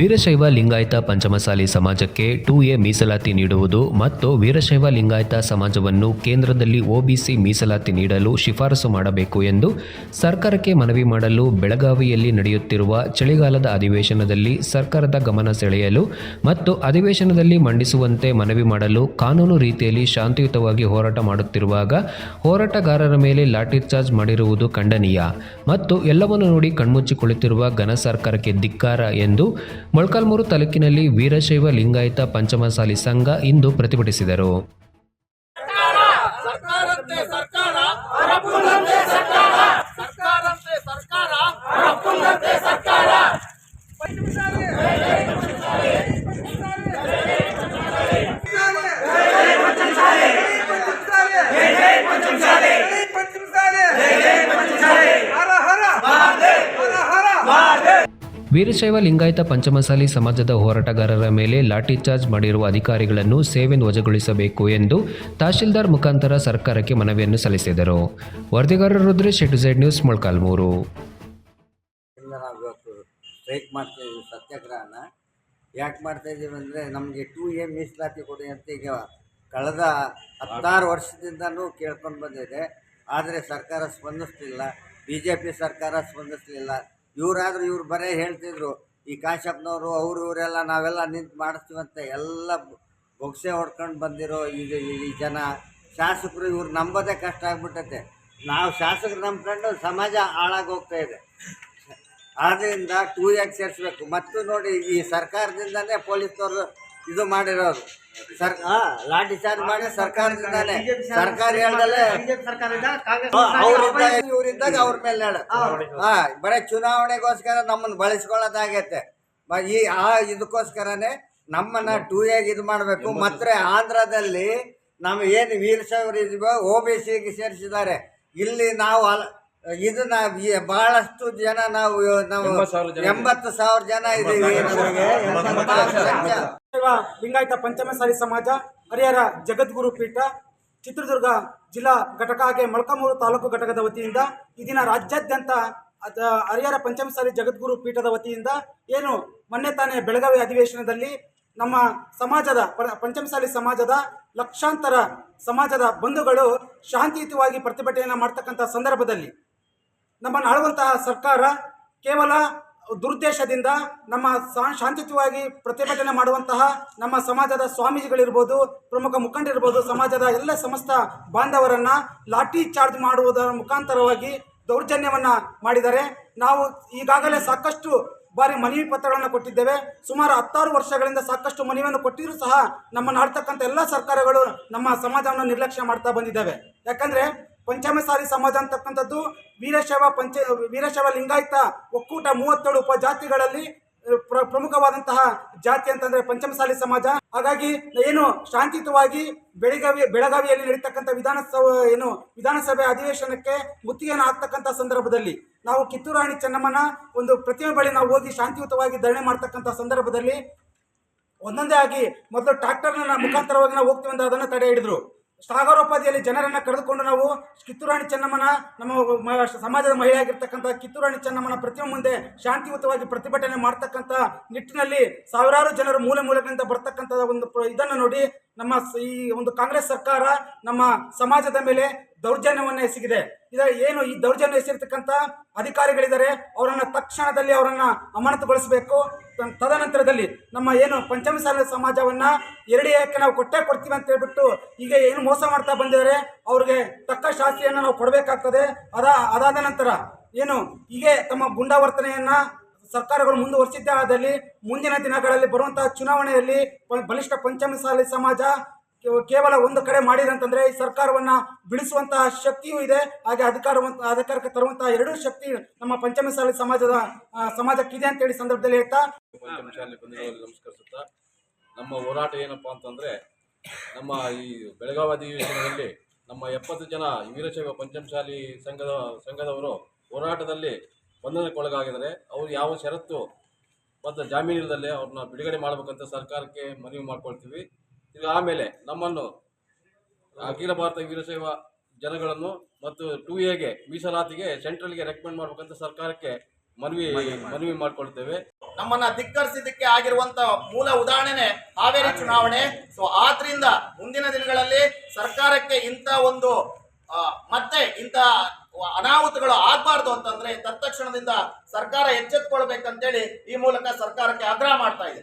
ವೀರಶೈವ ಲಿಂಗಾಯತ ಪಂಚಮಸಾಲಿ ಸಮಾಜಕ್ಕೆ to A ಮೀಸಲಾತಿ ನೀಡುವುದು ಮತ್ತು ವೀರಶೈವ ಲಿಂಗಾಯತ ಸಮಾಜವನ್ನು ಕೇಂದ್ರದಲ್ಲಿ ಒಬಿಸಿ ಮೀಸಲಾತಿ ನೀಡಲು ಶಿಫಾರಸು ಮಾಡಬೇಕು ಎಂದು ಸರ್ಕಾರಕ್ಕೆ ಮನವಿ ಮಾಡಲು ಬೆಳಗಾವಿಯಲ್ಲಿ ನಡೆಯುತ್ತಿರುವ ಚಳಿಗಾಲದ ಅಧಿವೇಶನದಲ್ಲಿ ಸರ್ಕಾರದ ಗಮನ ಸೆಳೆಯಲು ಮತ್ತು ಅಧಿವೇಶನದಲ್ಲಿ ಮಂಡಿಸುವಂತೆ ಮನವಿ ಮಾಡಲು ಕಾನೂನು ರೀತಿಯಲ್ಲಿ ಶಾಂತಿಯುತವಾಗಿ ಹೋರಾಟ ಮಾಡುತ್ತಿರುವಾಗ ಹೋರಾಟಗಾರರ ಮೇಲೆ ಲಾಠಿ ಚಾರ್ಜ್ ಮಾಡಿರುವುದು ಖಂಡನೀಯ ಮತ್ತು ಎಲ್ಲವನ್ನು ನೋಡಿ ಕಣ್ಮುಚ್ಚಿ ಕುಳಿತಿರುವ ಘನ ಸರ್ಕಾರಕ್ಕೆ ಧಿಕ್ಕಾರ ಎಂದು ಮೊಳಕಾಲ್ಮೂರು ತಾಲೂಕಿನಲ್ಲಿ ವೀರಶೈವ ಲಿಂಗಾಯತ ಪಂಚಮಸಾಲಿ ಸಂಘ ಇಂದು ಪ್ರತಿಭಟಿಸಿದರು ಸರ್ಕಾರಂತೆ ಸರ್ಕಾರ ಹೊರಪುಲ್ಲಂತೆ ಸರ್ಕಾರ ಸರ್ಕಾರಂತೆ ಸರ್ಕಾರ ಹೊರಪುಲ್ಲಂತೆ ಸರ್ಕಾರ ವೀರಶೈವ ಲಿಂಗಾಯತ ಪಂಚಮಸಾಲಿ ಸಮಾಜದ ಹೋರಾಟಗಾರರ ಮೇಲೆ ಲಾಠಿ ಚಾರ್ಜ್ ಮಾಡಿರುವ ಅಧಿಕಾರಿಗಳನ್ನು ಸೇವೆ ವಜಾಗೊಳಿಸಬೇಕು ಎಂದು ತಹಶೀಲ್ದಾರ್ ಮುಖಾಂತರ ಸರ್ಕಾರಕ್ಕೆ ಮನವಿಯನ್ನು ಸಲ್ಲಿಸಿದರು. ವರದಿಗಾರರು Rudresh Z news Molakalmuru. Strike ಮಾಡ್ತಾ ಇದ್ದೀವಿ ಸತ್ಯಾಗ್ರಹನ. ಯಾಕೆ ಮಾಡ್ತಾ ಇದ್ದೀವಿ ಅಂದರೆ ನಮಗೆ ಟೂ ಎ ಮೀಸಲಾತಿ ಕೊಡಿ ಅಂತ ಈಗ ಕಳೆದ ಹತ್ತಾರು ವರ್ಷದಿಂದನೂ ಕೇಳ್ಕೊಂಡು ಬಂದಿದೆ. ಆದರೆ ಸರ್ಕಾರ ಸ್ಪಂದಿಸ್ತಿಲ್ಲ ಬಿ ಜೆ ಪಿ ಸರ್ಕಾರ ಸ್ಪಂದಿಸ್ಲಿಲ್ಲ. ಇವರಾದರೂ ಇವ್ರು ಬರೇ ಹೇಳ್ತಿದ್ರು, ಈ ಕಾಶ್ಯಪ್ನವರು, ಅವರು ಇವರೆಲ್ಲ ನಾವೆಲ್ಲ ನಿಂತು ಮಾಡಿಸ್ತೀವಂತ, ಎಲ್ಲ ಬೊಗ್ಸೆ ಹೊಡ್ಕೊಂಡು ಬಂದಿರೋ ಇದು ಈ ಜನ. ಶಾಸಕರು ಇವ್ರು ನಂಬೋದೇ ಕಷ್ಟ ಆಗ್ಬಿಟ್ಟೈತೆ. ನಾವು ಶಾಸಕರು ನಂಬ್ಕೊಂಡು ಸಮಾಜ ಹಾಳಾಗಿ ಹೋಗ್ತಾ ಇದೆ. ಆದ್ದರಿಂದ ಟೂ ಎಕ್ಸ್ ಸೇರಿಸ್ಬೇಕು. ಮತ್ತು ನೋಡಿ ಈ ಸರ್ಕಾರದಿಂದನೇ ಪೊಲೀಸ್ನವರು ಇದು ಮಾಡಿರೋರು. ಸರ್ ಲಾಠಿ ಚಾರ್ಜ್ ಮಾಡಿ ಸರ್ಕಾರದಿಂದಾನೇ. ಸರ್ಕಾರ ಹೇಳ್ದಲ್ಲೇ. ಅವರಿದ್ದಾಗ ಇವರಿದ್ದಾಗ ಅವ್ರ ಮೇಲೆ ಹೇಳ. ಹಾ. ಬರೀ ಚುನಾವಣೆಗೋಸ್ಕರ ನಮ್ಮನ್ನು ಬಳಸ್ಕೊಳ್ಳೋದಾಗೈತೆ. ಈ ಆ ಇದಕ್ಕೋಸ್ಕರನೇ ನಮ್ಮನ್ನ ಟೂ ಎಗ್ ಇದು ಮಾಡಬೇಕು. ಮತ್ತೆ ಆಂಧ್ರದಲ್ಲಿ ನಾವು ಏನು ವೀರಶೈವರು ಇದೀವೋ ಒ ಬಿ ಸಿಗೆ ಸೇರಿಸಿದ್ದಾರೆ. ಇಲ್ಲಿ ನಾವು ಅಲ್ ಇದನ್ನ ಈ- ಬಹಳಷ್ಟು ಜನ ನಾವು ನಾವು ಎಂಬತ್ತು ಸಾವಿರ ಜನ ಇದೀವಿ. ಲಿಂಗಾಯತ ಪಂಚಮಸಾಲಿ ಸಮಾಜ, ಹರಿಹರ ಜಗದ್ಗುರು ಪೀಠ, ಚಿತ್ರದುರ್ಗ ಜಿಲ್ಲಾ ಘಟಕ ಹಾಗೆ ಮೊಳಕಾಮೂರು ತಾಲೂಕು ಘಟಕದ ವತಿಯಿಂದ ಈ ದಿನ ರಾಜ್ಯಾದ್ಯಂತ ಹರಿಹರ ಪಂಚಮಸಾಲಿ ಜಗದ್ಗುರು ಪೀಠದ ವತಿಯಿಂದ ಏನು ಮೊನ್ನೆ ತಾನೇ ಬೆಳಗಾವಿ ಅಧಿವೇಶನದಲ್ಲಿ ನಮ್ಮ ಸಮಾಜದ ಪಂಚಮಸಾಲಿ ಸಮಾಜದ ಲಕ್ಷಾಂತರ ಸಮಾಜದ ಬಂಧುಗಳು ಶಾಂತಿಯುತವಾಗಿ ಪ್ರತಿಭಟನೆಯನ್ನು ಮಾಡ್ತಕ್ಕಂಥ ಸಂದರ್ಭದಲ್ಲಿ ನಮ್ಮನ್ನು ಆಳುವಂತಹ ಸರ್ಕಾರ ಕೇವಲ ದುರುದ್ದೇಶದಿಂದ ನಮ್ಮ ಶಾಂತಿಯುತವಾಗಿ ಪ್ರತಿಭಟನೆ ಮಾಡುವಂತಹ ನಮ್ಮ ಸಮಾಜದ ಸ್ವಾಮೀಜಿಗಳಿರ್ಬೋದು, ಪ್ರಮುಖ ಮುಖಂಡರಿರ್ಬೋದು, ಸಮಾಜದ ಎಲ್ಲ ಸಮಸ್ತ ಬಾಂಧವರನ್ನು ಲಾಠಿ ಚಾರ್ಜ್ ಮಾಡುವುದರ ಮುಖಾಂತರವಾಗಿ ದೌರ್ಜನ್ಯವನ್ನ ಮಾಡಿದ್ದಾರೆ. ನಾವು ಈಗಾಗಲೇ ಸಾಕಷ್ಟು ಬಾರಿ ಮನವಿ ಪತ್ರಗಳನ್ನು ಕೊಟ್ಟಿದ್ದೇವೆ. ಸುಮಾರು ಹತ್ತಾರು ವರ್ಷಗಳಿಂದ ಸಾಕಷ್ಟು ಮನವಿಯನ್ನು ಕೊಟ್ಟಿರೂ ಸಹ ನಮ್ಮನ್ನು ಆಡ್ತಕ್ಕಂಥ ಎಲ್ಲ ಸರ್ಕಾರಗಳು ನಮ್ಮ ಸಮಾಜವನ್ನು ನಿರ್ಲಕ್ಷ್ಯ ಮಾಡ್ತಾ ಬಂದಿದ್ದಾವೆ. ಯಾಕಂದ್ರೆ ಪಂಚಮಸಾಲಿ ಸಮಾಜ ಅಂತಕ್ಕಂಥದ್ದು, ವೀರಶೈವ ಪಂಚ, ವೀರಶೈವ ಲಿಂಗಾಯತ ಒಕ್ಕೂಟ ಮೂವತ್ತೇಳು ಉಪಜಾತಿಗಳಲ್ಲಿ ಪ್ರ, ಪ್ರಮುಖವಾದಂತಹ ಜಾತಿ ಅಂತಂದ್ರೆ ಪಂಚಮಸಾಲಿ ಸಮಾಜ. ಹಾಗಾಗಿ ಏನು ಶಾಂತಿಯುತವಾಗಿ ಬೆಳಗಾವಿ, ಬೆಳಗಾವಿಯಲ್ಲಿ ನಡೀತಕ್ಕಂಥ ವಿಧಾನಸಭೆ ಏನು ವಿಧಾನಸಭೆ ಅಧಿವೇಶನಕ್ಕೆ ಮುತ್ತಿಗೆಯನ್ನು ಹಾಕ್ತಕ್ಕಂಥ ಸಂದರ್ಭದಲ್ಲಿ, ನಾವು ಕಿತ್ತೂರು ರಾಣಿ ಚೆನ್ನಮ್ಮನ ಒಂದು ಪ್ರತಿಮೆ ಬಳಿ ನಾವು ಹೋಗಿ ಶಾಂತಿಯುತವಾಗಿ ಧರಣಿ ಮಾಡ್ತಕ್ಕಂಥ ಸಂದರ್ಭದಲ್ಲಿ, ಒಂದೊಂದೇ ಆಗಿ ಮೊದಲು ಟ್ರ್ಯಾಕ್ಟರ್ನ ಮುಖಾಂತರವಾಗಿ ನಾವು ಹೋಗ್ತೀವಿ ಅಂತ ಅದನ್ನು ತಡೆ ಹಿಡಿದ್ರು. ಸಾಗರೋಪಾದಿಯಲ್ಲಿ ಜನರನ್ನ ಕರೆದುಕೊಂಡು ನಾವು ಕಿತ್ತೂರಾಣಿ ಚೆನ್ನಮ್ಮನ, ನಮ್ಮ ಸಮಾಜದ ಸಮಾಜದ ಮಹಿಳೆಯಾಗಿರ್ತಕ್ಕಂಥ ಕಿತ್ತೂರಾಣಿ ಚೆನ್ನಮ್ಮನ ಪ್ರತಿಮೆ ಮುಂದೆ ಶಾಂತಿಯುತವಾಗಿ ಪ್ರತಿಭಟನೆ ಮಾಡ್ತಕ್ಕಂಥ ನಿಟ್ಟಿನಲ್ಲಿ ಸಾವಿರಾರು ಜನರು ಮೂಲೆ ಮೂಲೆಗಳಿಂದ ಬರ್ತಕ್ಕಂಥ ಒಂದು ಇದನ್ನು ನೋಡಿ ನಮ್ಮ ಈ ಒಂದು ಕಾಂಗ್ರೆಸ್ ಸರ್ಕಾರ ನಮ್ಮ ಸಮಾಜದ ಮೇಲೆ ದೌರ್ಜನ್ಯವನ್ನು ಎಸಗಿದೆ. ಇದರ ಏನು ಈ ದೌರ್ಜನ್ಯ ಎಸಗಿರ್ತಕ್ಕಂಥ ಅಧಿಕಾರಿಗಳಿದ್ದಾರೆ, ಅವರನ್ನ ತಕ್ಷಣದಲ್ಲಿ ಅವರನ್ನ ಅಮಾನತುಗೊಳಿಸಬೇಕು. ತದನಂತರದಲ್ಲಿ ನಮ್ಮ ಏನು ಪಂಚಮಸಾಲಿ ಸಮಾಜವನ್ನ ಎರಡು ಏಕೆ ನಾವು ಕೊಟ್ಟೇ ಕೊಡ್ತೀವಿ ಅಂತ ಹೇಳ್ಬಿಟ್ಟು ಈಗ ಏನು ಮೋಸ ಮಾಡ್ತಾ ಬಂದಿದ್ದಾರೆ, ಅವ್ರಿಗೆ ತಕ್ಕ ಶಾಸ್ತಿಯನ್ನು ನಾವು ಕೊಡಬೇಕಾಗ್ತದೆ. ಅದ, ಅದಾದ ನಂತರ ಏನು ಹೀಗೆ ತಮ್ಮ ಗುಂಡಾವರ್ತನೆಯನ್ನ ಸರ್ಕಾರಗಳು ಮುಂದುವರಿಸಿದ್ದೇ ಆದಲ್ಲಿ ಮುಂದಿನ ದಿನಗಳಲ್ಲಿ ಬರುವಂತಹ ಚುನಾವಣೆಯಲ್ಲಿ ಬಲಿಷ್ಠ ಪಂಚಮಸಾಲಿ ಸಮಾಜ ಕೇವಲ ಒಂದು ಕಡೆ ಮಾಡಿದಂತಂದ್ರೆ ಈ ಸರ್ಕಾರವನ್ನ ಬಿಡಿಸುವಂತಹ ಶಕ್ತಿಯೂ ಇದೆ. ಹಾಗೆ ಅಧಿಕಾರವಂತ ಅಧಿಕಾರಕ್ಕೆ ತರುವಂತಹ ಎರಡೂ ಶಕ್ತಿ ನಮ್ಮ ಪಂಚಮಸಾಲಿ ಸಮಾಜದ ಸಮಾಜಕ್ಕಿದೆ ಅಂತ ಹೇಳಿ ಸಂದರ್ಭದಲ್ಲಿ ಹೇಳ್ತಾ. ನಮಸ್ಕರಿಸುತ್ತಾ ನಮ್ಮ ಹೋರಾಟ ಏನಪ್ಪಾ ಅಂತಂದ್ರೆ ನಮ್ಮ ಈ ಬೆಳಗಾವಿ ಅಧಿವೇಶನದಲ್ಲಿ ನಮ್ಮ ಎಪ್ಪತ್ತು ಜನ ವೀರಶೈವ ಪಂಚಮಶಾಲಿ ಸಂಘದ, ಸಂಘದವರು ಹೋರಾಟದಲ್ಲಿ ಬಂಧನಕ್ಕೊಳಗಾಗಿದ್ದಾರೆ. ಅವರು ಯಾವ ಷರತ್ತು ಮತ್ತು ಜಾಮೀನಿಲ್ಲದಲ್ಲೇ ಅವ್ರನ್ನ ಬಿಡುಗಡೆ ಮಾಡಬೇಕಂತ ಸರ್ಕಾರಕ್ಕೆ ಮನವಿ ಮಾಡ್ಕೊಳ್ತೀವಿ. ಈಗ ಆಮೇಲೆ ನಮ್ಮನ್ನು ಅಖಿಲ ಭಾರತ ವೀರಶೈವ ಜನಗಳನ್ನು ಮತ್ತು ಟೂ ಎಗೆ ಮೀಸಲಾತಿಗೆ ಸೆಂಟ್ರಲ್ಗೆ ರೆಕಮೆಂಡ್ ಮಾಡಬೇಕಂತ ಸರ್ಕಾರಕ್ಕೆ ಮನವಿ ಮನವಿ ಮಾಡಿಕೊಳ್ತೇವೆ. ನಮ್ಮನ್ನ ಧಿಕ್ಕರಿಸಿದ್ದಕ್ಕೆ ಆಗಿರುವಂತ ಮೂಲ ಉದಾಹರಣೆ ಹಾವೇರಿ ಚುನಾವಣೆ. ಸೊ ಆದ್ರಿಂದ ಮುಂದಿನ ದಿನಗಳಲ್ಲಿ ಸರ್ಕಾರಕ್ಕೆ ಇಂಥ ಒಂದು ಮತ್ತೆ ಇಂಥ ಅನಾಹುತಗಳು ಆಗ್ಬಾರ್ದು ಅಂತಂದ್ರೆ ತತ್ಕ್ಷಣದಿಂದ ಸರ್ಕಾರ ಎಚ್ಚೆತ್ಕೊಳ್ಬೇಕಂತೇಳಿ ಈ ಮೂಲಕ ಸರ್ಕಾರಕ್ಕೆ ಆಗ್ರಹ ಮಾಡ್ತಾ ಇದೆ